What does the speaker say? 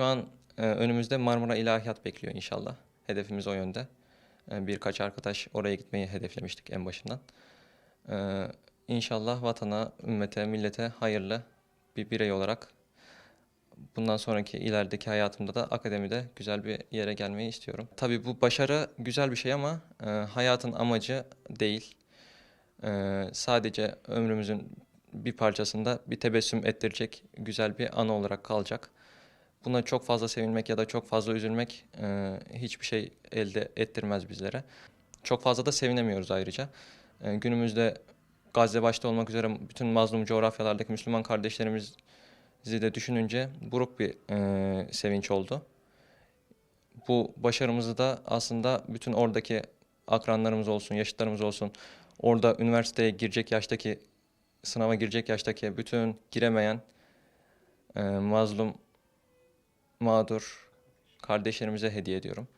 Şu an e, önümüzde Marmara İlahiyat bekliyor inşallah. Hedefimiz o yönde. E, birkaç arkadaş oraya gitmeyi hedeflemiştik en başından. E, inşallah vatana, ümmete, millete hayırlı bir birey olarak bundan sonraki ilerideki hayatımda da akademide güzel bir yere gelmeyi istiyorum. Tabii bu başarı güzel bir şey ama e, hayatın amacı değil. E, sadece ömrümüzün bir parçasında bir tebessüm ettirecek güzel bir anı olarak kalacak. Buna çok fazla sevinmek ya da çok fazla üzülmek e, hiçbir şey elde ettirmez bizlere. Çok fazla da sevinemiyoruz ayrıca. E, günümüzde Gazze başta olmak üzere bütün mazlum coğrafyalardaki Müslüman kardeşlerimizi de düşününce buruk bir e, sevinç oldu. Bu başarımızı da aslında bütün oradaki akranlarımız olsun, yaşıtlarımız olsun, orada üniversiteye girecek yaştaki, sınava girecek yaştaki bütün giremeyen e, mazlum, mağdur kardeşlerimize hediye ediyorum.